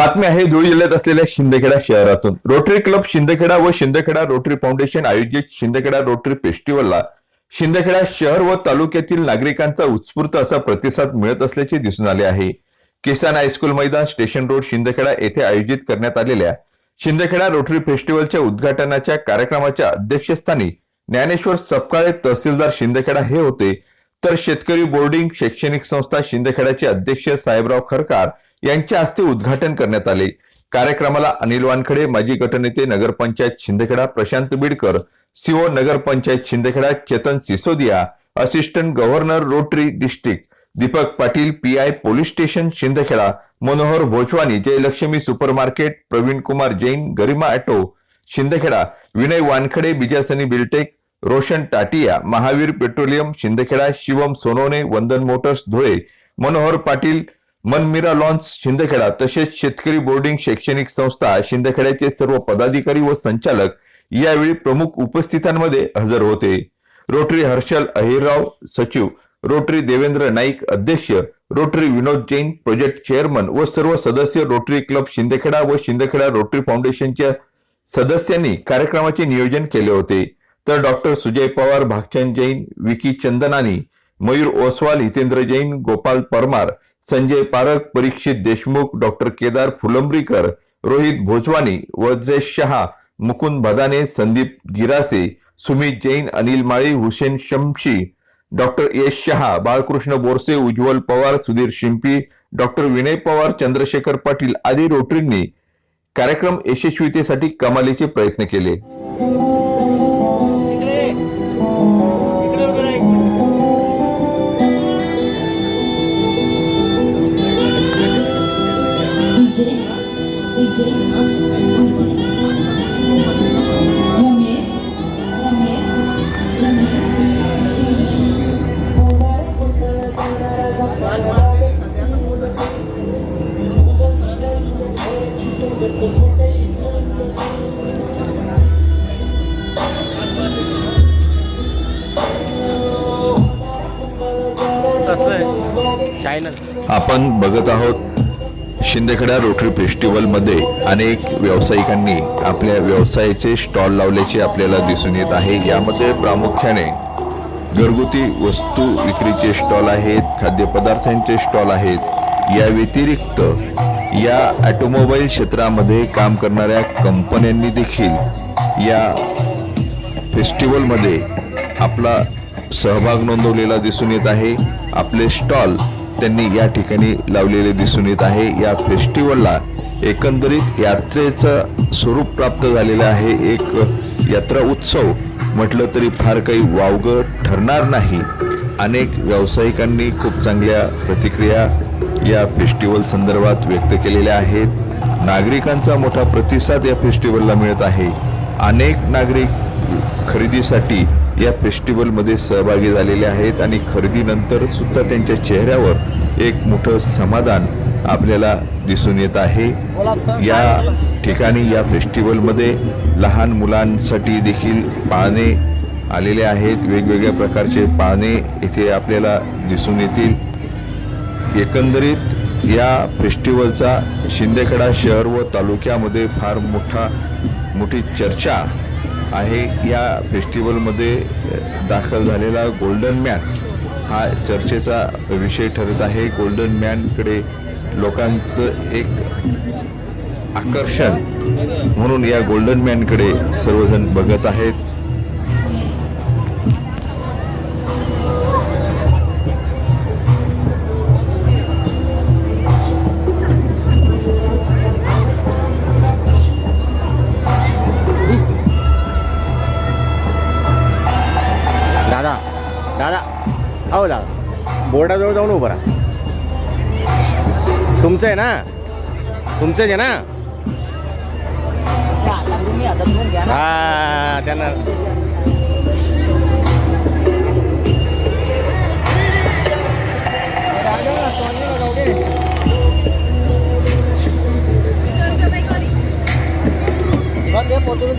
बातमी आहे धुळे जिल्ह्यात असलेल्या शिंदखेडा शहरातून. रोटरी क्लब शिंदखेडा व शिंदखेडा रोटरी फाउंडेशन आयोजित शिंदखेडा रोटरी फेस्टिवलला शिंदखेडा शहर व तालुक्यातील नागरिकांचा उत्स्फूर्त असा प्रतिसाद मिळत असल्याचे दिसून आले आहे. किसान हायस्कूल मैदान स्टेशन रोड शिंदखेडा येथे आयोजित करण्यात आलेल्या शिंदखेडा रोटरी फेस्टिवलच्या उद्घाटनाच्या कार्यक्रमाच्या अध्यक्षस्थानी ज्ञानेश्वर सपकाळे तहसीलदार शिंदखेडा हे होते. तर शेतकरी बोर्डिंग शैक्षणिक संस्था शिंदखेडाचे अध्यक्ष साहेबराव खरकार यांच्या हस्ते उद्घाटन करण्यात आले. कार्यक्रमाला अनिल वानखडे माजी गटनेते nagar panchayat Shindkheda Prashant Bidkar CO nagar panchayat Shindkheda Chetan Sisodia assistant governor Rotary district Deepak Patil P I police station Shindkheda Manohar Bhojwani Jaylaxmi super market Pravin Kumar Jain Garima auto Shindkheda Vinay Wankhede Bijasani Biltech Roshan Tatiya Mahavir petroleum Shindkheda Shivam Sonone Vandan motors Dhule Manohar Patil Manmira lawns Shindkheda तसेच शेतकरी boarding शैक्षणिक संस्था शिंदखेड्याचे सर्व पदाधिकारी व संचालक यावेळी प्रमुख उपस्थितांमध्ये हजर होते. रोटरी हर्षल अहिरराव सचिव. रोटरी देवेंद्र नाईक अध्यक्ष. Rotary Vinod Jain project chairman व सर्व सदस्य रोटरी क्लब शिंदखेडा व शिंदखेडा रोटरी फाउंडेशनच्या सदस्यांनी कार्यक्रमाचे नियोजन केले होते. तर doctor Sujay Pawar Bhagchand Jain Vicky Chandnani Mayur Oswal Hitendra Jain Gopal Parmar Sanjay Parakh Parikshit Deshmukh doctor Kedar Phulambrikar Rohit Bhojwani Vajresh Shah Mukund Bhadane Sandeep Girase Sumit Jain Anil Mali Hussain Shamshi doctor Yash Shah Balkrishna Borse Ujjwal Pawar Sudhir Shimpi doctor Vinay Pawar Chandrashekhar Patil आदी रोटरींनी कार्यक्रम यशस्वीतेसाठी कमालीचे प्रयत्न केले. आपण बघत आहोत Shindkheda rotary फेस्टिवलमध्ये अनेक व्यावसायिकांनी आपल्या व्यवसायाचे स्टॉल लावल्याचे आपल्याला दिसून येत आहे. यामध्ये प्रामुख्याने घरगुती वस्तू विक्रीचे स्टॉल आहेत खाद्यपदार्थांचे स्टॉल आहेत. या व्यतिरिक्त या ॲटोमोबाईल क्षेत्रामध्ये काम करणाऱ्या कंपन्यांनी देखील या फेस्टिवलमध्ये आपला सहभाग नोंदवलेला दिसून येत आहे. आपले स्टॉल त्यांनी या ठिकाणी लावलेले दिसून येत आहे. या फेस्टिवलला एकंदरीत यात्रेचं स्वरूप प्राप्त झालेलं आहे. एक यात्रा उत्सव म्हटलं तरी फार काही वावगं ठरणार नाही. अनेक व्यावसायिकांनी खूप चांगल्या प्रतिक्रिया या फेस्टिवल संदर्भात व्यक्त केलेल्या आहेत. नागरिकांचा मोठा प्रतिसाद या फेस्टिवलला मिळत आहे. अनेक नागरिक खरेदीसाठी या फेस्टिवलमध्ये सहभागी झालेले आहेत आणि खरेदीनंतर सुद्धा त्यांच्या चेहऱ्यावर एक मोठं समाधान आपल्याला दिसून येत आहे. या ठिकाणी या फेस्टिवलमध्ये लहान मुलांसाठी देखील पाळणे आलेले आहेत. वेगवेगळ्या प्रकारचे पाळणे इथे आपल्याला दिसून येतील. एकंदरीत या फेस्टिवलचा शिंदेखेडा शहर व तालुक्यामध्ये फार मोठा मोठी चर्चा आहे. या फेस्टिवलमध्ये दाखल झालेला गोल्डन मॅन हा चर्चेचा विषय ठरत आहे. गोल्डन मॅनकडे लोकांचं एक आकर्षण म्हणून या गोल्डन मॅनकडे सर्वजण बघत आहेत. हो दादा बोर्डाजवळ जाऊन उभं राहा. तुमचं आहे ना? तुमचं आहे ना? हा त्यांना. पोहोचून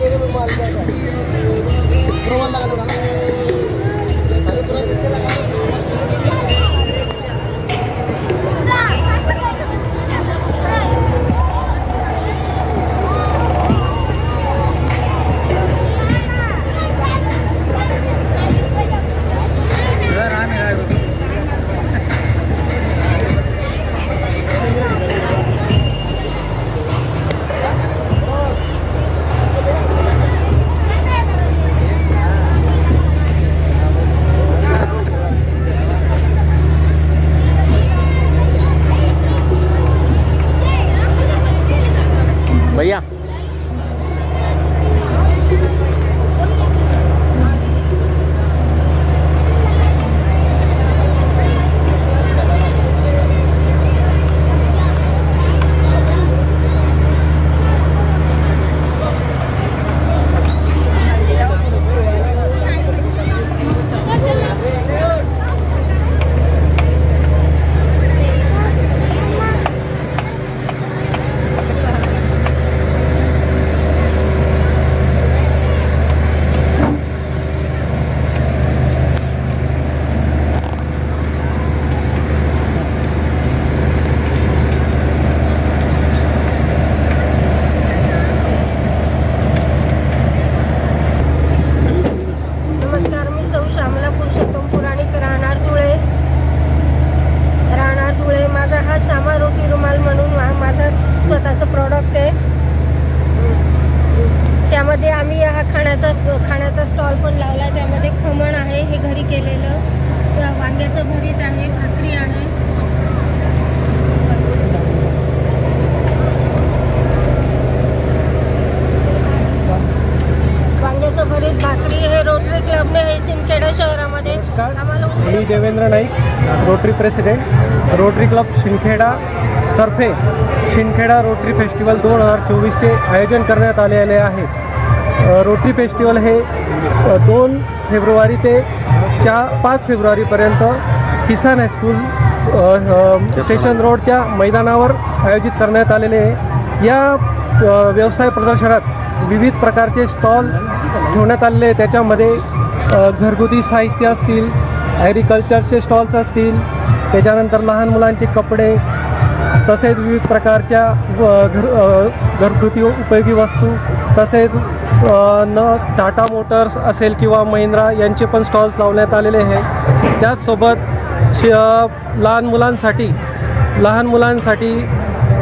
खाण्याचा स्टॉल पण लावला आहे त्यामध्ये खमण आहे हे घरी केलेलं. वांग्याचं भरीत आहे भाकरी आहे. वांग्याचं भरीत भाकरी. हे रोटरी क्लबने हे सिंदखेडा शहरामध्ये. आम्हाला मी Devendra Naik Rotary president Rotary club Shindkheda तर्फे शिंदखेडा रोटरी फेस्टिवल दोन हजार चोवीसचे आयोजन करण्यात आलेले आहे. रोटरी फेस्टिवल हे दोन फेब्रुवारी ते चा पाच फेब्रुवारीपर्यंत किसान हायस्कूल स्टेशन रोडच्या मैदानावर आयोजित करण्यात आलेले आहे. या व्यवसाय प्रदर्शनात विविध प्रकारचे स्टॉल ठेवण्यात आलेले आहे त्याच्यामध्ये घरगुती साहित्य असतील ॲग्रिकल्चरचे स्टॉल्स असतील त्याच्यानंतर लहान मुलांचे कपडे तसेच विविध प्रकारच्या घर घरगुती उपयोगी वस्तू तसेच न टाटा मोटर्स असेल किंवा महिंद्रा यांचे पण स्टॉल्स लावण्यात आलेले आहे त्याचसोबत शि लहान मुलांसाठी लहान मुलांसाठी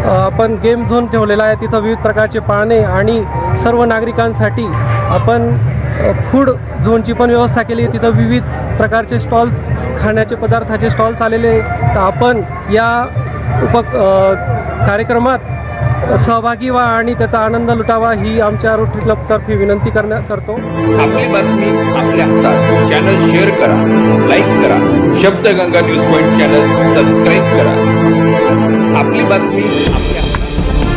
आपण गेम झोन ठेवलेला आहे. तिथं विविध प्रकारचे पाळणे आणि सर्व नागरिकांसाठी आपण फूड झोनची पण व्यवस्था केली. आहे तिथं विविध प्रकारचे स्टॉल खाण्याचे पदार्थाचे स्टॉल्स आलेले तर आपण या उप कार्यक्रमात सहभागी व्हा आणि त्याचा आनंद लुटावा ही आमच्या रोटरी क्लबतर्फे विनंती करण्या करतो. आपली बातमी आपल्या हातात. चॅनल शेअर करा लाईक करा. Shabdganga news point channel subscribe करा. आपली बातमी आपल्या हातात.